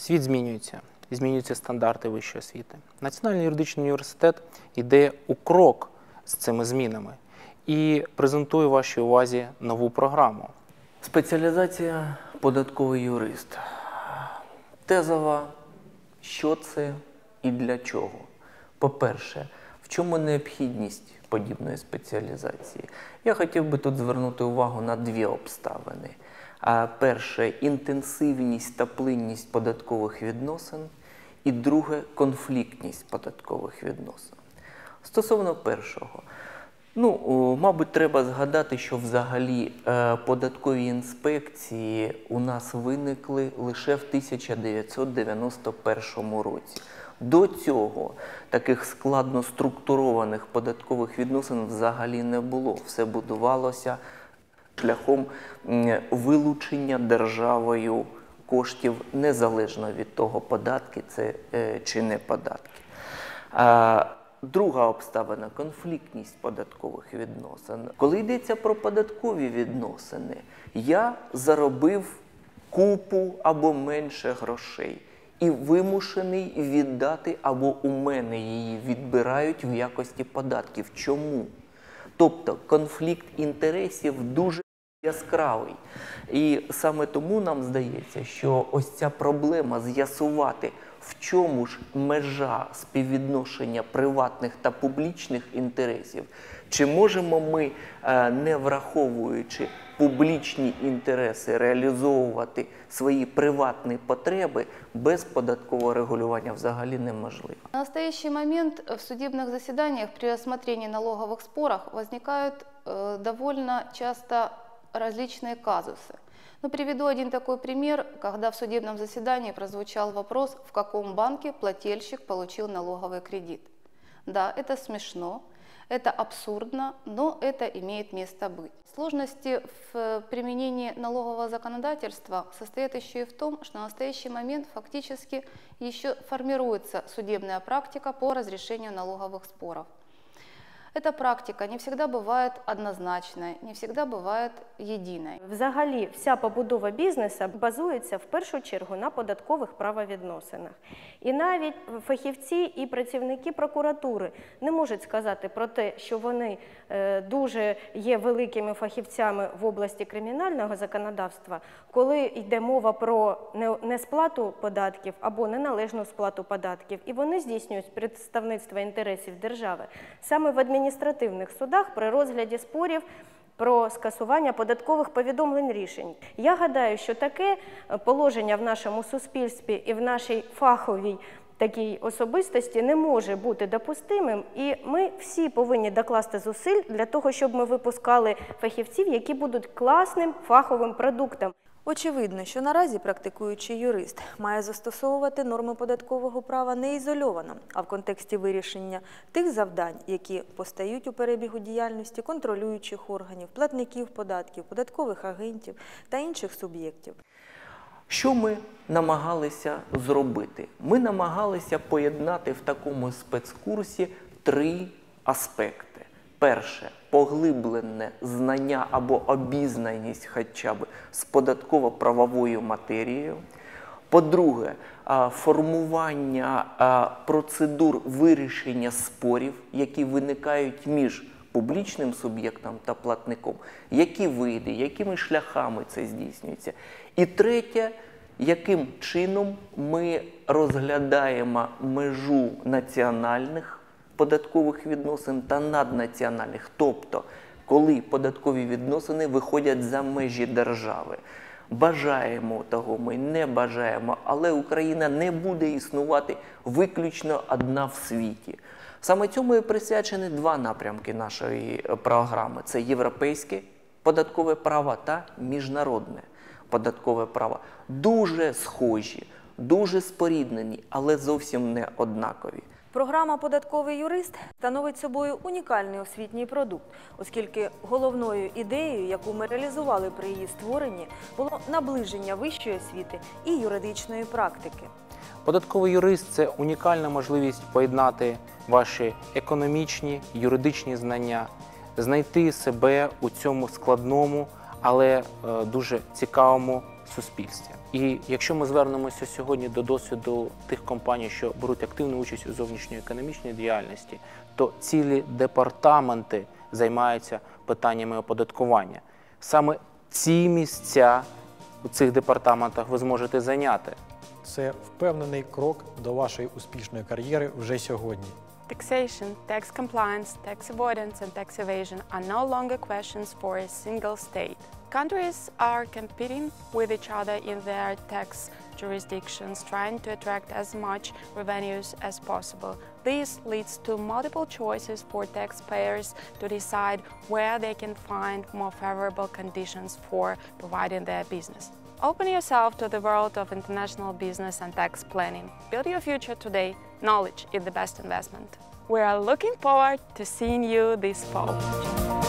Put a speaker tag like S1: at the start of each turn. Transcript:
S1: Світ змінюється, змінюються стандарти вищої освіти. Національний юридичний університет йде у крок з цими змінами і презентує вашій увазі нову програму.
S2: Спеціалізація податковий юрист. Тезова, що це і для чого? По-перше, чому необхідність подібної спеціалізації? Я хотів би тут звернути увагу на дві обставини. Перше інтенсивність та плинність податкових відносин, і друге конфліктність податкових відносин. Стосовно першого, ну, мабуть, треба згадати, що взагалі е, податкові інспекції у нас виникли лише в 1991 році. До цього таких складно структурованих податкових відносин взагалі не було. Все будувалося шляхом вилучення державою коштів незалежно від того, податки це е, чи не податки. Друга обставина конфліктність податкових відносин. Коли йдеться про податкові відносини, я заробив купу або менше грошей і вимушений віддати, або у мене її відбирають в якості податків. Чому? Тобто конфлікт інтересів дуже яскравий. І саме тому нам здається, що ось ця проблема з'ясувати, в чому ж межа співвідношення приватних та публічних інтересів, чи можемо ми, е, не враховуючи публічні інтереси, реалізовувати свої приватні потреби без податкового регулювання взагалі неможливо.
S3: На настоящий момент в судебных заседаниях при рассмотрении налоговых споров возникают э, довольно часто различные казусы. Ну, приведу один такой пример, когда в судебном заседании прозвучал вопрос, в каком банке плательщик получил налоговый кредит. Да, это смешно, это абсурдно, но это имеет место быть. Сложности в э, применении налогового законодательства состоят еще и в том, что на настоящий момент фактически еще формируется судебная практика по разрешению налоговых споров. Эта практика не всегда бывает однозначной, не всегда бывает единой.
S4: Взагалі, вся побудова бізнесу базується в першу чергу на податкових правовідносинах. І навіть фахівці і працівники прокуратури не можуть сказати про те, що вони е, дуже є великими фахівцями в області кримінального законодавства, коли йде мова про не- несплату податків або неналежну сплату податків, і вони здійснюють представництво інтересів держави саме в адміністративних судах при розгляді спорів про скасування податкових повідомлень рішень. Я гадаю, що таке е, положення в нашому суспільстві і в нашій фаховій такій особистості не може бути допустимим, і ми всі повинні докласти зусиль для того, щоб ми випускали фахівців, які будуть класним фаховим продуктом.
S5: Очевидно, що наразі практикуючий юрист має застосовувати норми податкового права не ізольовано, а в контексті вирішення тих завдань, які постають у перебігу діяльності контролюючих органів, платників податків, податкових агентів та інших суб'єктів.
S2: Що ми намагалися зробити? Ми намагалися поєднати в такому спецкурсі три аспекти. Перше поглиблене знання або обізнаність хоча б з податково-правовою матерією. По-друге, формування процедур вирішення спорів, які виникають між публічним суб'єктом та платником, які види, якими шляхами це здійснюється. І третє, яким чином ми розглядаємо межу національних податкових відносин та наднаціональних, тобто коли податкові відносини виходять за межі держави. Бажаємо того, ми не бажаємо, але Україна не буде існувати виключно одна в світі. Саме цьому і присвячені два напрямки нашої е, програми: це європейське податкове право та міжнародне податкове право. Дуже схожі, дуже споріднені, але зовсім не однакові.
S5: Програма Податковий юрист становить собою унікальний освітній продукт, оскільки головною ідеєю, яку ми реалізували при її створенні, було наближення вищої освіти і юридичної практики.
S1: Податковий юрист це унікальна можливість поєднати ваші економічні, юридичні знання, знайти себе у цьому складному, але е, дуже цікавому суспільстві. І якщо ми звернемося сьогодні до досвіду тих компаній, що беруть активну участь у зовнішньоекономічній діяльності, то цілі департаменти займаються питаннями оподаткування. Саме ці місця у цих департаментах ви зможете зайняти.
S6: Це впевнений крок до вашої успішної кар'єри вже сьогодні.
S7: Taxation, tax compliance, tax avoidance, and tax evasion are no longer questions for a single state. Countries are competing with each other in their tax jurisdictions, trying to attract as much revenues as possible. This leads to multiple choices for taxpayers to decide where they can find more favorable conditions for providing their business. Open yourself to the world of international business and tax planning. Build your future today. Knowledge is the best investment. We are looking forward to seeing you this fall.